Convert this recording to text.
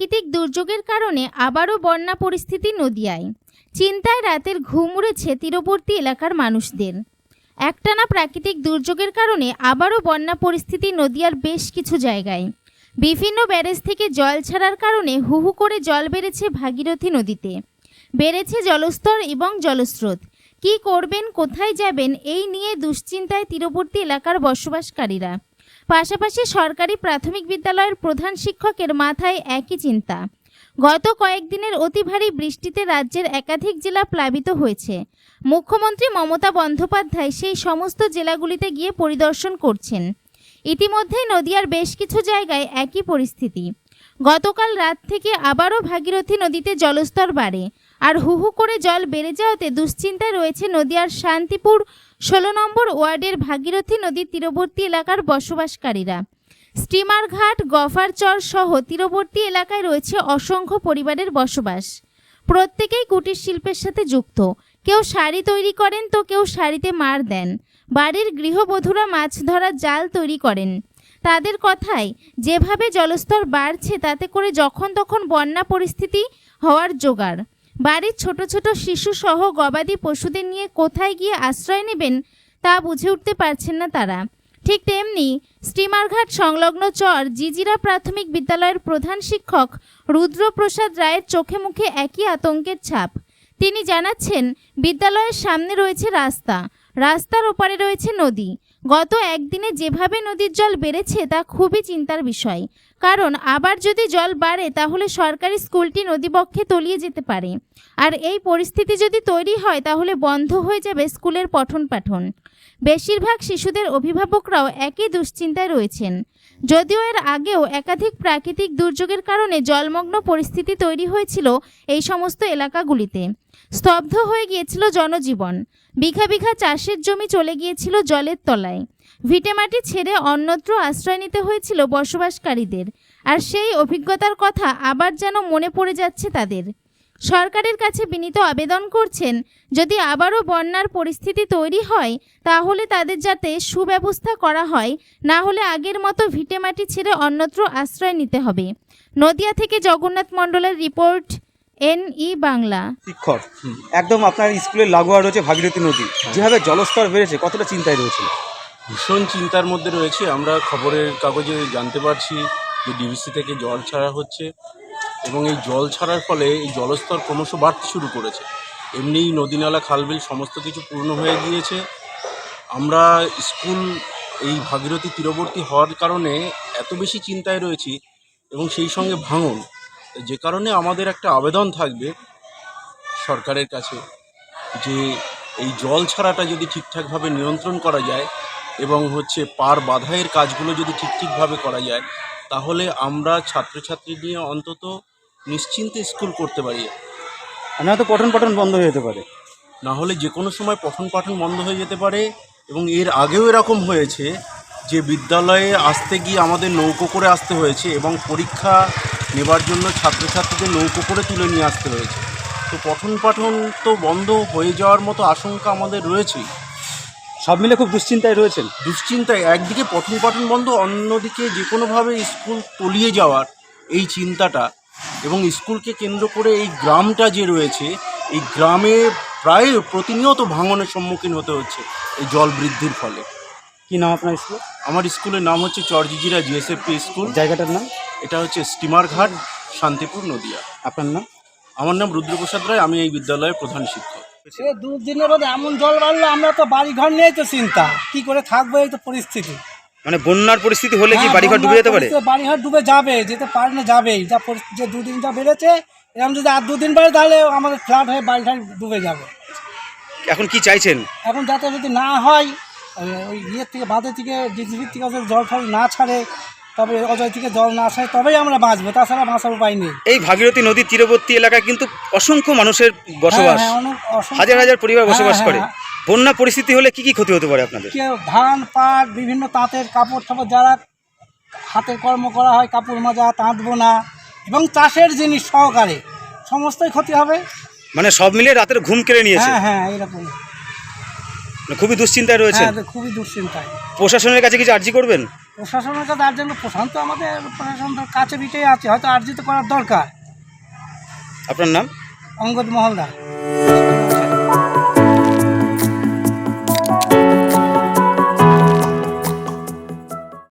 প্রাকৃতিক দুর্যোগের কারণে আবারও বন্যা পরিস্থিতি নদিয়ায়। চিন্তায় রাতের ঘুম উড়েছে তীরবর্তী এলাকার মানুষদের। একটানা প্রাকৃতিক দুর্যোগের কারণে আবারও বন্যা পরিস্থিতি নদিয়ার বেশ কিছু জায়গায়। বিভিন্ন ব্যারেজ থেকে জল ছাড়ার কারণে হু হু করে জল বেড়েছে ভাগীরথী নদীতে। বেড়েছে জলস্তর এবং জলস্রোত। কি করবেন, কোথায় যাবেন, এই নিয়ে দুশ্চিন্তায় তীরবর্তী এলাকার বসবাসকারীরা। পাশাপাশি সরকারি প্রাথমিক বিদ্যালয়ের প্রধান শিক্ষকের মাথায় একই চিন্তা। গত কয়েকদিনের অতি ভারী বৃষ্টিতে রাজ্যের একাধিক জেলা প্লাবিত হয়েছে। মুখ্যমন্ত্রী মমতা বন্দ্যোপাধ্যায় সেই সমস্ত জেলাগুলিতে গিয়ে পরিদর্শন করছেন। ইতিমধ্যেই নদিয়ার বেশ কিছু জায়গায় একই পরিস্থিতি। গতকাল রাত থেকে আবারও ভাগীরথী নদীতে জলস্তর বাড়ে। আর হু হু করে জল বেড়ে যাওয়াতে দুশ্চিন্তায় রয়েছে নদিয়ার শান্তিপুর ষোলো নম্বর ওয়ার্ডের ভাগীরথী নদীর তীরবর্তী এলাকার বসবাসকারীরা। স্টিমার ঘাট গফারচর সহ তীরবর্তী এলাকায় রয়েছে অসংখ্য পরিবারের বসবাস। প্রত্যেকেই কুটির শিল্পের সাথে যুক্ত। কেউ শাড়ি তৈরি করেন তো কেউ শাড়িতে মার দেন। বাড়ির গৃহবধূরা মাছ ধরার জাল তৈরি করেন। তাদের কথায়, যেভাবে জলস্তর বাড়ছে তাতে করে যখন তখন বন্যা পরিস্থিতি হওয়ার জোগাড়। বাড়ির ছোট ছোট শিশু সহ গবাদি পশুদের নিয়ে কোথায় গিয়ে আশ্রয় নেবেন তা বুঝে উঠতে পারছেন না তারা। ঠিক তেমনি স্টিমারঘাট সংলগ্ন চর জিজিরা প্রাথমিক বিদ্যালয়ের প্রধান শিক্ষক রুদ্রপ্রসাদ রায়ের চোখে মুখে একই আতঙ্কের ছাপ। তিনি জানাচ্ছেন, বিদ্যালয়ের সামনে রয়েছে রাস্তা। রাস্তার ওপারে রয়েছে নদী। গত একদিনে যেভাবে নদীর জল বেড়েছে তা খুবই চিন্তার বিষয়। কারণ আবার যদি জল বাড়ে, তাহলে সরকারি স্কুলটি নদীবক্ষে তলিয়ে যেতে পারে। আর এই পরিস্থিতি যদি তৈরি হয়, তাহলে বন্ধ হয়ে যাবে স্কুলের পঠন পাঠন বেশিরভাগ শিশুদের অভিভাবকরাও একই দুশ্চিন্তায় রয়েছেন। যদিও এর আগেও একাধিক প্রাকৃতিক দুর্যোগের কারণে জলমগ্ন পরিস্থিতি তৈরি হয়েছিল এই সমস্ত এলাকাগুলিতে। স্তব্ধ হয়ে গিয়েছিল জনজীবন। বিঘা বিঘা চাষের জমি চলে গিয়েছিল জলের তলায়। ভিটেমাটি ছেড়ে অন্যত্র আশ্রয় নিতে হয়েছিল বসবাসকারীদের। আর সেই অভিজ্ঞতার কথা আবার যেন মনে পড়ে যাচ্ছে তাদের। সরকারের কাছে বিনীত আবেদন করছেন যদি আবারও বন্যার পরিস্থিতি তৈরি হয় তাহলে তাদের যাতে সুব্যবস্থা করা হয় না হলে আগের মতো ভিটেমাটি ছেড়ে অন্যত্র আশ্রয় নিতে হবে। নদিয়া থেকে জগন্নাথ মণ্ডলের রিপোর্ট এন ই বাংলা। শিক্ষক একদম আপনার স্কুলের লাগোয়া রয়েছে ভাগীরথী নদী। যেভাবে জলস্তর বেড়েছে কতটা চিন্তায় রয়েছে? ভীষণ চিন্তার মধ্যে রয়েছে। আমরা খবরের কাগজে জানতে পারছি যে ডিবিসি থেকে জল ছাড়া হচ্ছে। এবং এই জল ছাড়ার ফলে এই জলস্তর ক্রমশ বাড়তে শুরু করেছে। এমনিই নদীনালা, খালবিল সমস্ত কিছু পূর্ণ হয়ে গিয়েছে। আমরা স্কুল এই ভাগীরথী তীরবর্তী হওয়ার কারণে এত বেশি চিন্তায় রয়েছি এবং সেই সঙ্গে ভাঙন। যে কারণে আমাদের একটা আবেদন থাকবে সরকারের কাছে যে এই জল ছাড়াটা যদি ঠিকঠাকভাবে নিয়ন্ত্রণ করা যায় এবং হচ্ছে পার বাধাইয়ের কাজগুলো যদি ঠিক ঠিকভাবে করা যায়, তাহলে আমরা ছাত্রছাত্রী নিয়ে অন্তত নিশ্চিন্তে স্কুল করতে পারি। না নয়তো পঠন পাঠন বন্ধ হয়ে যেতে পারে। না হলে যে কোনো সময় পঠন পাঠন বন্ধ হয়ে যেতে পারে এবং এর আগেও এরকম হয়েছে যে বিদ্যালয়ে আসতে গিয়ে আমাদের নৌকো করে আসতে হয়েছে এবং পরীক্ষা নেবার জন্য ছাত্রছাত্রীদের নৌকো করে তুলে নিয়ে আসতে হয়েছে। তো পঠন পাঠন তো বন্ধ হয়ে যাওয়ার মতো আশঙ্কা আমাদের রয়েছেই। সব মিলে খুব দুশ্চিন্তায় রয়েছেন। দুশ্চিন্তায় একদিকে পঠন পাঠন বন্ধ অন্যদিকে যে কোনোভাবে স্কুল তলিয়ে যাওয়ার এই চিন্তাটা এবং স্কুলকে কেন্দ্র করে এই গ্রামটা যে রয়েছে এই গ্রামে প্রায় প্রতিনিয়ত ভাঙনের সম্মুখীন হতে হচ্ছে এই জল বৃদ্ধির ফলে। কি নাম আপনার স্কুল? আমার স্কুলের নাম হচ্ছে চরজিজিরা জিএসএফপি স্কুল। জায়গাটার নাম? এটা হচ্ছে স্টিমার ঘাট শান্তিপুর নদিয়া। আপনার নাম? আমার নাম রুদ্রপ্রসাদ রায় আমি এই বিদ্যালয়ের প্রধান শিক্ষক। সে দুদিনের মধ্যে এমন জল বাড়লো আমরা তো বাড়ি ঘর নিয়েই তো চিন্তা। কি করে থাকব এই তো পরিস্থিতি? মানে বন্যার পরিস্থিতি হলে কি হ্যাঁ, বাড়িঘর ডুবে যেতে পারে? বাড়িঘর ডুবে যাবে যেতে পারে না যাবেই। যা যে দুদিন যা বেড়েছে এরকম যদি আর দুদিন বাড়ে তাহলে আমাদের ফ্ল্যাট হয়ে বাড়িটা ডুবে যাবে। এখন কি চাইছেন? এখন যাতে যদি না হয় ওই- ওই ইয়ের থেকে বাঁধের থেকে ডিজিপির থেকে জল ফল না ছাড়ে তবে অজয় থেকে জল না আসায় তবেই আমরা বাঁচবো তাছাড়া বাঁচার উপায় নেই। এই ভাগীরথী নদীর তীরবর্তী এলাকায় কিন্তু অসংখ্য মানুষের বসবাস হ্যাঁ, হ্যাঁ, অসংখ্য- হাজার হাজার পরিবার হ্যাঁ, বসবাস করে। বন্যা পরিস্থিতি হলে কি কি ক্ষতি হতে পারে আপনাদের? কেউ ধান পাট বিভিন্ন তাঁতের কাপড় টাপড় যারা হাতের কর্ম করা হয় কাপড় মাজা তাঁত বোনা এবং চাষের জিনিস সহকারে সমস্তই ক্ষতি হবে। মানে সব মিলিয়ে রাতের ঘুম কেড়ে নিয়েছে। হ্যাঁ হ্যাঁ এরকম মানে খুবই দুশ্চিন্তায় রয়েছে খুবই দুশ্চিন্তায়। প্রশাসনের কাছে কিছু আর্জি করবেন? প্রশাসনের কাছে আর জন্য প্রশাসন তো আমাদের প্রশাসন তো কাছে পিঠেই আছে হয়তো আর্জিত করার দরকার। আপনার নাম? অঙ্গদ মহলদার।